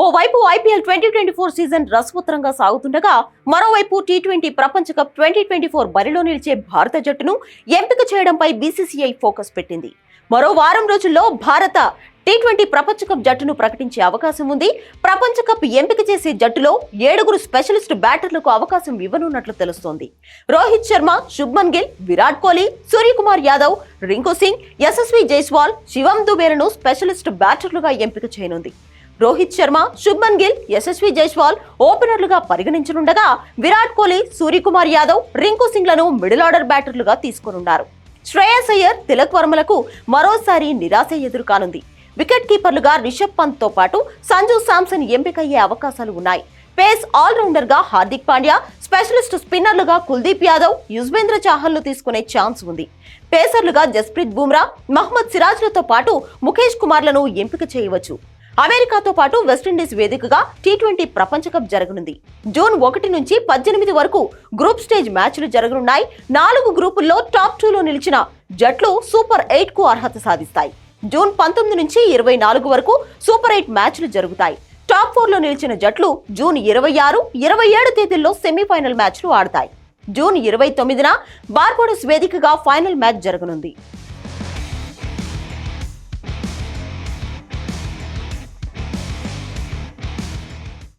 ఓవైపు IPL twenty twenty four season రసపుత్రంగా సాగుతుండగా మరోవైపు టీ ట్వంటీ ప్రపంచ కప్ ట్వంటీ ట్వంటీ ఫోర్ బరిలో నిలిచే భారత జట్టును ఎంపిక చేయడంపై బీసీసీఐ ఫోకస్ పెట్టింది. మరో వారం రోజుల్లో భారత టీ ట్వంటీ ప్రపంచ కప్ జట్టును ప్రకటించే అవకాశం ఉంది. ప్రపంచ కప్ ఎంపిక చేసే జట్టులో ఏడుగురు స్పెషలిస్ట్ బ్యాటర్లకు అవకాశం ఇవ్వనున్నట్లు తెలుస్తోంది. రోహిత్ శర్మ శుభ్మన్ గిల్ విరాట్ కోహ్లీ సూర్యకుమార్ యాదవ్ రింకు సింగ్ యశస్వి జైస్వాల్ శివం దుబేలను స్పెషలిస్ట్ బ్యాటర్లుగా ఎంపిక చేయనుంది. రోహిత్ శర్మ శుభ్మన్ గిల్ యశస్వి జైస్వాల్ ఓపెనర్లుగా పరిగణించనుండగా విరాట్ కోహ్లీ సూర్యకుమార్ యాదవ్ రింకు సింగ్లను మిడిల్ ఆర్డర్ బ్యాటర్లుగా తీసుకోనున్నారు. శ్రేయస్ అయ్యర్ తిలక్ వర్మలకు మరోసారి నిరాశ ఎదురుకానుంది. వికెట్ కీపర్లుగా రిషబ్ పంత్తో పాటు సంజు శాంసన్ ఎంపికయ్యే అవకాశాలు ఉన్నాయి. పేస్ ఆల్రౌండర్గా హార్దిక్ పాండ్యా స్పెషలిస్ట్ స్పిన్నర్లుగా కుల్దీప్ యాదవ్ యుజ్వేంద్ర చాహల్ను తీసుకునే ఛాన్స్ ఉంది. పేసర్లుగా జస్ప్రీత్ బుమ్రా మహ్మద్ సిరాజ్లతో పాటు ముఖేష్ కుమార్లను ఎంపిక చేయవచ్చు. అమెరికాతో పాటు వెస్టిండీస్ వేదికగా టీ ట్వంటీ ప్రపంచ కప్ జరగనుంది. జూన్ ఒకటి నుంచి పద్దెనిమిది వరకు గ్రూప్ స్టేజ్ మ్యాచ్లు జరగనున్నాయి. నాలుగు గ్రూపుల్లో టాప్ టూలో నిలిచిన జట్లు సూపర్ ఎయిట్కు అర్హత సాధిస్తాయి. జూన్ పంతొమ్మిది నుంచి ఇరవై నాలుగు వరకు సూపర్ ఎయిట్ మ్యాచ్లు జరుగుతాయి. టాప్ ఫోర్లో నిలిచిన జట్లు జూన్ ఇరవై ఆరు ఇరవై ఏడు తేదీల్లో సెమీఫైనల్ మ్యాచ్లు ఆడతాయి. జూన్ ఇరవై తొమ్మిదిన బార్బోడస్ వేదికగా ఫైనల్ మ్యాచ్ జరగనుంది.